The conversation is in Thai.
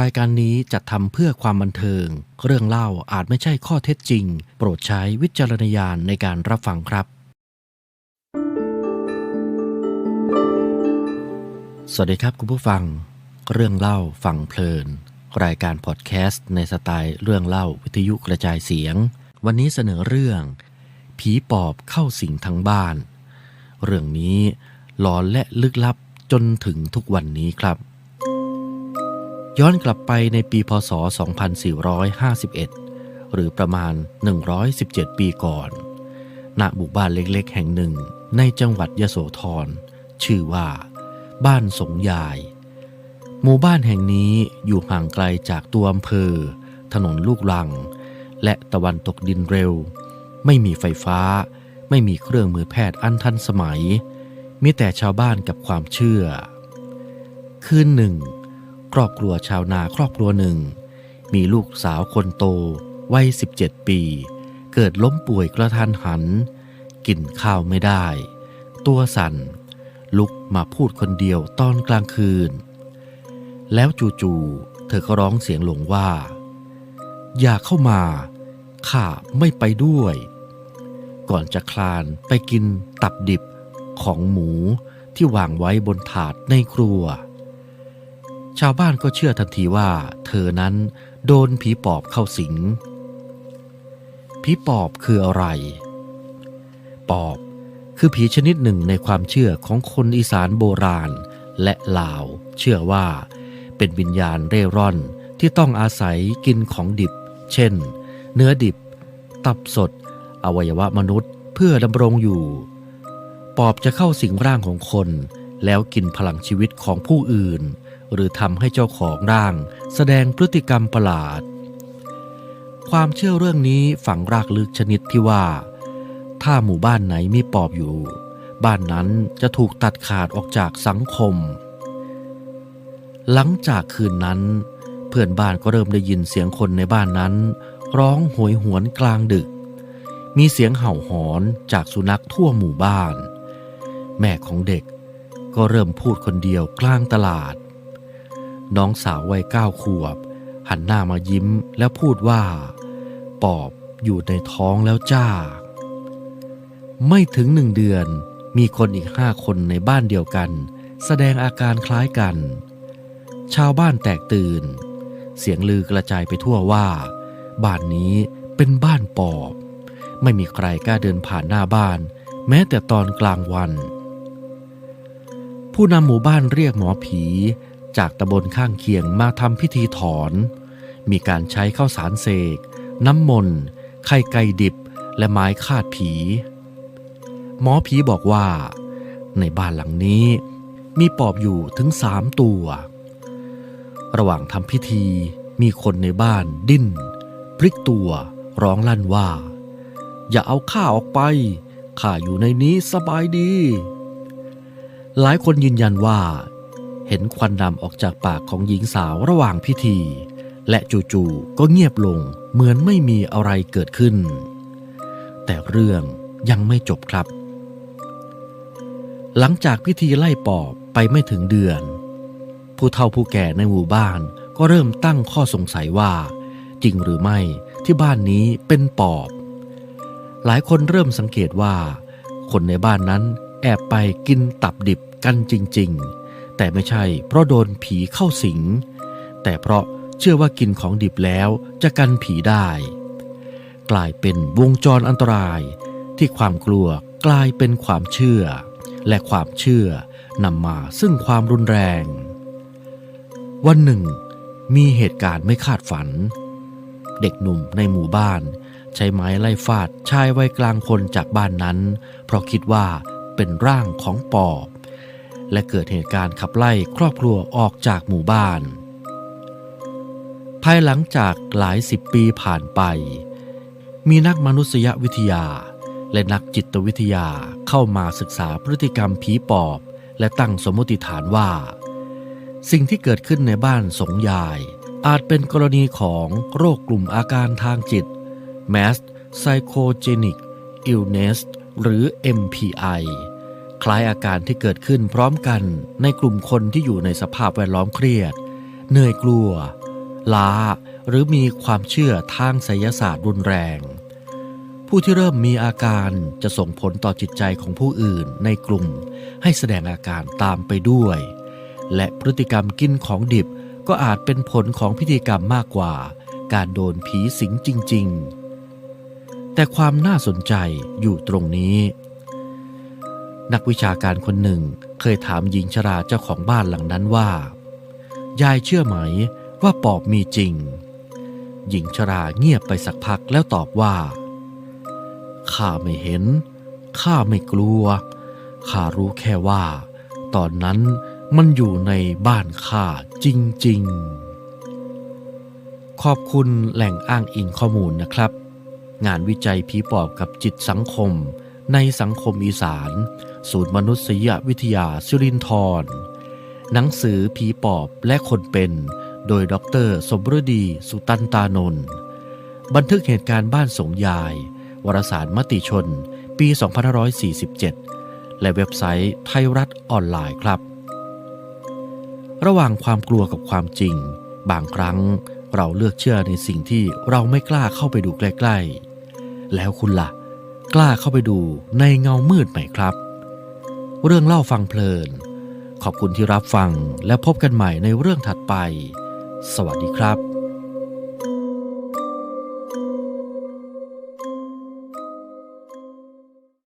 รายการนี้จัดทำเพื่อความบันเทิง เรื่องเล่าอาจไม่ใช่ข้อเท็จจริง โปรดใช้วิจารณญาณในการรับฟังครับ สวัสดีครับคุณผู้ฟัง เรื่องเล่าฟังเพลิน รายการพอดแคสต์ในสไตล์เรื่องเล่าวิทยุกระจายเสียง วันนี้เสนอเรื่อง ผีปอบเข้าสิงทั้งบ้าน เรื่องนี้หลอนและลึกลับจนถึงทุกวันนี้ครับ ย้อนกลับไปในปีพศ 2451 หรือประมาณ 117 ปีก่อนณหมู่บ้านเล็กๆ แห่งหนึ่งในจังหวัดยโสธร ชื่อว่า บ้านสงยาย หมู่บ้านแห่งนี้อยู่ห่างไกลจากตัวอำเภอ ถนนลูกลัง และตะวันตกดินเร็ว ไม่มีไฟฟ้า ไม่มีเครื่องมือแพทย์อันทันสมัย มีแต่ชาวบ้านกับความเชื่อ คืนหนึ่ง ครอบครัวชาวนาครอบครัวหนึ่ง มีลูกสาวคนโต วัย 17 ปี เกิดล้มป่วยกระทันหัน กินข้าวไม่ได้ ตัวสั่น ลุกมาพูดคนเดียวตอนกลางคืน แล้วจู่ๆเธอก็ร้องเสียงหลงว่า อย่าเข้ามา ข้าไม่ไปด้วย ก่อนจะคลานไปกินตับดิบของหมูที่วางไว้บนถาดในครัว ชาวบ้านก็เชื่อทันทีว่า เธอนั้นโดนผีปอบเข้าสิง ผีปอบคืออะไร ปอบคือผีชนิดหนึ่งในความเชื่อของคนอีสานโบราณและลาว เชื่อว่า เป็นวิญญาณเร่ร่อนที่ต้องอาศัยกินของดิบ เช่น เนื้อดิบ ตับสด อวัยวะมนุษย์เพื่อดำรงอยู่ ปอบจะเข้าสิงร่างของคน แล้วกินพลังชีวิตของผู้อื่น หรือทำให้เจ้าของร่าง แสดงพฤติกรรมประหลาด ความเชื่อเรื่องนี้ฝังรากลึกชนิดที่ว่า ถ้าหมู่บ้านไหนมีปอบอยู่ บ้านนั้นจะถูกตัดขาดออกจากสังคม หลังจากคืนนั้น เพื่อนบ้านก็เริ่มได้ยินเสียงคนในบ้านนั้น ร้องโหยหวนกลางดึก มีเสียงเห่าหอนจากสุนัขทั่วหมู่บ้าน แม่ของเด็กก็เริ่มพูดคนเดียวกลางตลาด น้องสาววัยเก้าขวบ หันหน้ามายิ้มแล้วพูดว่า ปอบอยู่ในท้องแล้วจ้า ไม่ถึงหนึ่งเดือนมีคนอีกห้าคนในบ้านเดียวกัน แสดงอาการคล้ายกัน ชาวบ้านแตกตื่น เสียงลือกระจายไปทั่วว่า บ้านนี้เป็นบ้านปอบ ไม่มีใครกล้าเดินผ่านหน้าบ้าน แม้แต่ตอนกลางวัน ผู้นำหมู่บ้านเรียกหมอผี จากตำบลข้างเคียงมาทำพิธีถอน มีการใช้ข้าวสารเสก น้ำมนต์ ไข่ไก่ดิบ และไม้คาดผี หมอผีบอกว่า ในบ้านหลังนี้ มีปอบอยู่ถึงสามตัว ระหว่างทำพิธีมีคนในบ้านดิ้น พลิกตัวร้องลั่นว่า อย่าเอาข้าออกไปข้าอยู่ในนี้สบายดี หลายคนยืนยันว่า เห็นควันดำออกจากปากของหญิงสาวระหว่างพิธี และจู่ๆก็เงียบลงเหมือนไม่มีอะไรเกิดขึ้น แต่เรื่องยังไม่จบครับ หลังจากพิธีไล่ปอบไปไม่ถึงเดือน ผู้เฒ่าผู้แก่ในหมู่บ้านก็เริ่มตั้งข้อสงสัยว่า จริงหรือไม่ที่บ้านนี้เป็นปอบ หลายคนเริ่มสังเกตว่า คนในบ้านนั้นแอบไปกินตับดิบกันจริง ๆ แต่ไม่ใช่เพราะโดนผีเข้าสิง แต่เพราะเชื่อว่ากินของดิบแล้วจะกันผีได้ กลายเป็นวงจรอันตราย ที่ความกลัวกลายเป็นความเชื่อ และความเชื่อนำมาซึ่งความรุนแรง วันหนึ่ง มีเหตุการณ์ไม่คาดฝัน เด็กหนุ่มในหมู่บ้าน ใช้ไม้ไล่ฟาดชายวัยกลางคนจากบ้านนั้น เพราะคิดว่าเป็นร่างของปอบ และเกิดเหตุการณ์ขับไล่ครอบครัวออกจากหมู่บ้าน ภายหลังจากหลายสิบปีผ่านไป มีนักมนุษยวิทยา และนักจิตวิทยาเข้ามาศึกษาพฤติกรรมผีปอบ และตั้งสมมติฐานว่า สิ่งที่เกิดขึ้นในบ้านสงยาย อาจเป็นกรณีของโรคกลุ่มอาการทางจิต Mass Psychogenic Illness หรือ MPI คล้ายอาการที่เกิดขึ้นพร้อมกันในกลุ่มคนที่อยู่ในสภาพแวดล้อมเครียด เหนื่อยกลัว ล้า หรือมีความเชื่อทางไสยศาสตร์รุนแรง ผู้ที่เริ่มมีอาการจะส่งผลต่อจิตใจของผู้อื่นในกลุ่ม ให้แสดงอาการตามไปด้วย และพฤติกรรมกินของดิบก็อาจเป็นผลของพิธีกรรมมากกว่า การโดนผีสิงจริง ๆ แต่ความน่าสนใจอยู่ตรงนี้ นักวิชาการคนหนึ่งเคยถามหญิงชราเจ้าของบ้านหลังนั้นว่า ยายเชื่อไหมว่าปอบมีจริง หญิงชราเงียบไปสักพักแล้วตอบว่าข้าไม่เห็นข้าไม่กลัวข้ารู้แค่ว่า ตอนนั้นมันอยู่ในบ้านข้าจริง ๆ ขอบคุณแหล่งอ้างอิงข้อมูลนะครับ งานวิจัยผีปอบกับจิตสังคม ในสังคมอีสาน ศูนย์มนุษยวิทยาสุรินทร์หนังสือผีปอบและคนเป็น โดยดรสมฤดีสุตันตานนท์บันทึกเหตุการณ์บ้านสงยาย วารสารมติชน ปี 2547 และเว็บไซต์ไทยรัฐออนไลน์ครับ ระหว่างความกลัวกับความจริง บางครั้งเราเลือกเชื่อในสิ่งที่เราไม่กล้าเข้าไปดูใกล้ ๆ แล้วคุณละ่ะ กล้าเข้าไปดูในเงามืดไหมครับ เรื่องเล่าฟังเพลิน ขอบคุณที่รับฟังและพบกันใหม่ในเรื่องถัดไป สวัสดีครับ